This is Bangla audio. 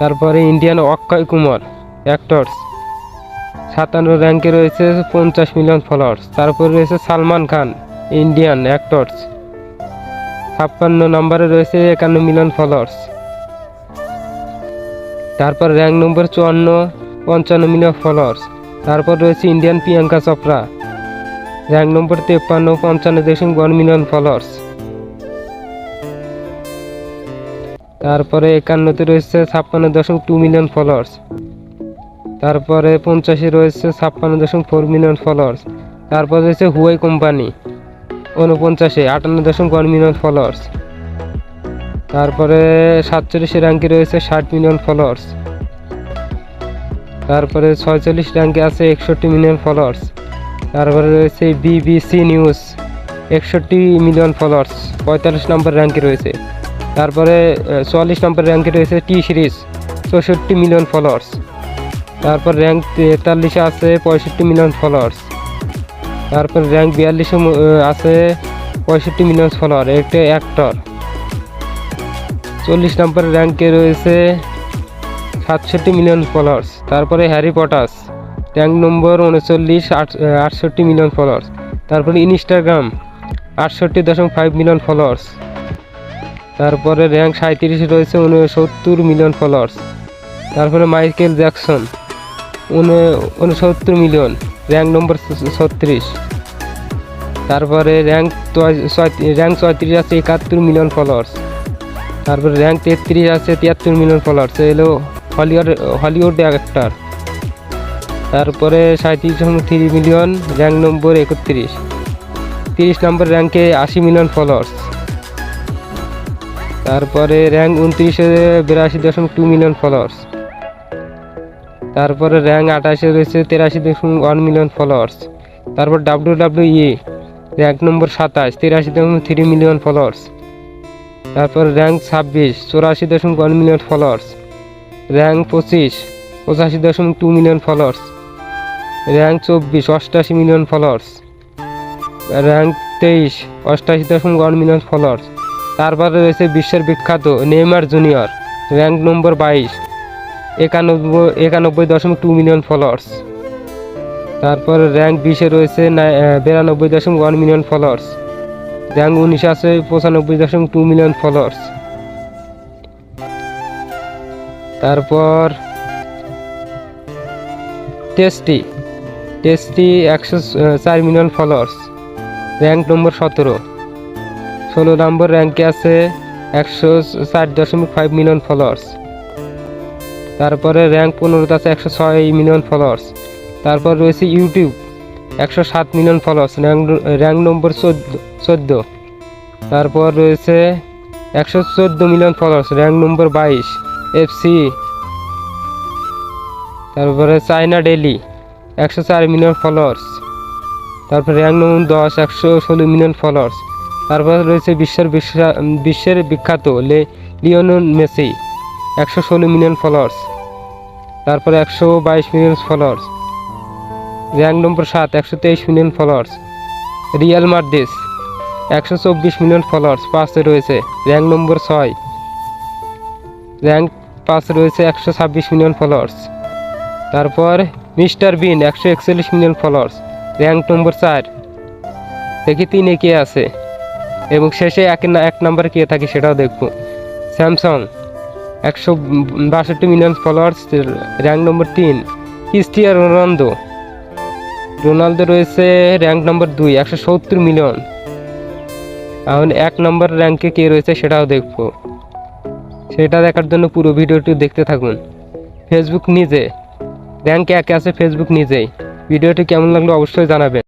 তারপরে ইন্ডিয়ান অক্ষয় কুমার অ্যাক্টরস সাতান্ন র্যাঙ্কে রয়েছে পঞ্চাশ মিলিয়ন ফলোয়ার্স তারপরে রয়েছে সালমান খান ইন্ডিয়ান অ্যাক্টরস ছাপ্পান্ন নম্বরে রয়েছে একান্ন মিলিয়ন ফলোয়ার্স তারপর র্যাঙ্ক নম্বর চুয়ান্ন, পঞ্চান্ন মিলিয়ন ফলোয়ার্স তারপর রয়েছে ইন্ডিয়ান প্রিয়াঙ্কা চোপড়া র্যাঙ্ক নম্বর তেপ্পান্ন, পঞ্চান্ন দশমিক ওয়ান মিলিয়ন ফলোয়ার্স তারপরে একান্নতে রয়েছে ছাপ্পান্ন দশমিক টু মিলিয়ন ফলোয়ার্স তারপরে পঞ্চাশে রয়েছে ছাপ্পান্ন দশমিক ফোর মিলিয়ন ফলোয়ার্স তারপর রয়েছে হুয়াই কোম্পানি উনপঞ্চাশে আটান্ন দশমিক ওয়ান মিলিয়ন ফলোয়ার্স তারপরে সাতচল্লিশে র্যাঙ্কে রয়েছে ষাট মিলিয়ন ফলোয়ার্স তারপরে ছয়চল্লিশ র্যাঙ্কে আছে একষট্টি মিলিয়ন ফলোয়ার্স তারপরে রয়েছে বিবিসি নিউজ একষট্টি মিলিয়ন ফলোয়ার্স পঁয়তাল্লিশ নম্বর র্যাঙ্কে রয়েছে। তারপরে চুয়াল্লিশ নম্বর র্যাঙ্কে রয়েছে টি সিরিজ, চৌষট্টি মিলিয়ন ফলোয়ার্স তারপর র্যাঙ্ক তেতাল্লিশে আছে পঁয়ষট্টি মিলিয়ন ফলোয়ার্স তারপর র্যাঙ্ক বিয়াল্লিশে আছে পঁয়ষট্টি মিলিয়ন ফলোয়ার একটা অ্যাক্টর চল্লিশ নম্বর র্যাঙ্কে রয়েছে সাতষট্টি মিলিয়ন ফলোয়ার্স তারপরে হ্যারি পটাস, র্যাঙ্ক নম্বর উনচল্লিশ আটষট্টি মিলিয়ন ফলোয়ার্স তারপরে ইনস্টাগ্রাম, আটষট্টি দশমিক ফাইভ মিলিয়ন ফলোয়ার্স তারপরে র্যাঙ্ক সাঁত্রিশে রয়েছে উনসত্তর মিলিয়ন ফলোয়ার্স তারপরে মাইকেল জ্যাকসন উনসত্তর মিলিয়ন র্যাঙ্ক নম্বর ছত্রিশ। তারপরে র্যাঙ্ক র্যাঙ্ক ছয়ত্রিশ আছে একাত্তর মিলিয়ন ফলোয়ার্স তারপরে র্যাঙ্ক তেত্রিশ আছে তিয়াত্তর মিলিয়ন ফলোয়ার্স এলো হলিউড হলিউড অ্যাক্টার তারপরে সাঁত্রিশ থ্রি মিলিয়ন র্যাঙ্ক নম্বর একত্রিশ। তিরিশ নম্বর র্যাঙ্কে আশি মিলিয়ন ফলোয়ার্স তারপরে র্যাঙ্ক উনত্রিশে বিরাশি দশমিক টু মিলিয়ন ফলোয়ার্স তারপরে র্যাঙ্ক আঠাশে রয়েছে তেরাশি দশমিক ওয়ান মিলিয়ন ফলোয়ার্স তারপর ডাব্লিউ ডাব্লিউ ই র্যাঙ্ক নম্বর সাতাশ, তিরাশি দশমিক থ্রি মিলিয়ন ফলোয়ার্স তারপর র্যাঙ্ক ছাব্বিশ, চৌরাশি দশমিক ওয়ান মিলিয়ন ফলোয়ার্স র্যাঙ্ক পঁচিশ, পঁচাশি দশমিক টু মিলিয়ন ফলোয়ার্স র্যাঙ্ক চব্বিশ, অষ্টাশি মিলিয়ন ফলোয়ার্স র্যাঙ্ক তেইশ, অষ্টাশি দশমিক ওয়ান মিলিয়ন ফলোয়ার্স তারপরে রয়েছে বিশ্বের বিখ্যাত নেইমার জুনিয়র র্যাঙ্ক নম্বর বাইশ, একানব্বই একানব্বই দশমিক টু মিলিয়ন ফলোয়ার্স তারপর র্যাঙ্ক বিশে রয়েছে বিরানব্বই দশমিক ওয়ান মিলিয়ন ফলোয়ার্স র্যাঙ্ক উনিশে আছে পঁচানব্বই দশমিক টু মিলিয়ন ফলোয়ার্স তারপর টেস্টি টেস্টি একশো চার মিলিয়ন ফলোয়ার্স র্যাঙ্ক নম্বর সতেরো। ষোলো নম্বর র্যাঙ্কে আছে একশো ষাট দশমিক ফাইভ মিলিয়ন ফলোয়ার্স তারপরে র্যাঙ্ক পনেরোতে আছে একশো ছয় মিলিয়ন ফলোয়ার্স তারপর রয়েছে ইউটিউব একশো সাত million followers rank rank number চোদ্দ তারপর রয়েছে একশো চোদ্দ মিলিয়ন ফলোয়ার্স র্যাঙ্ক নম্বর বাইশ এফসি তারপরে চায়না ডেলি একশো চার মিলিয়ন ফলোয়ার্স তারপর র্যাঙ্ক নম্বর দশ, একশো ষোলো মিলিয়ন ফলোয়ার্স তারপর রয়েছে বিশ্বের বিশ্বা- বিশ্বের বিখ্যাত লে লিওনেল মেসি, একশো ষোলো মিলিয়ন ফলোয়ার্স তারপর একশো বাইশ মিলিয়ন ফলোয়ার্স র্যাঙ্ক নম্বর সাত, একশো তেইশ মিলিয়ন ফলোয়ার্স রিয়াল মার্দিস একশো চব্বিশ মিলিয়ন ফলোয়ার্স পাঁচে রয়েছে র্যাঙ্ক নম্বর ছয় র্যাঙ্ক পাঁচ রয়েছে একশো ছাব্বিশ মিলিয়ন ফলোয়ার্স তারপর মিস্টার বিন, একশো একচল্লিশ মিলিয়ন ফলোয়ার্স র্যাঙ্ক নম্বর চার, দেখি তিনে কে আছে। এবং শেষে এক এক নম্বরে কে থাকে সেটাও দেখব। স্যামসাং, একশো বাষট্টি মিলিয়ন ফলোয়ার্স র্যাঙ্ক নম্বর তিন, ক্রিস্টিয়ান রোনালদো। রোনালদো রয়েছে র্যাঙ্ক নম্বর দুই, একশো সত্তর মিলিয়ন। এখন এক নম্বর র্যাঙ্কে কে রয়েছে সেটাও দেখব। সেটা দেখার জন্য পুরো ভিডিওটি দেখতে থাকুন। ফেসবুক নিজে র্যাঙ্কে একে আছে ফেসবুক নিজেই। ভিডিওটি কেমন লাগল অবশ্যই জানাবেন।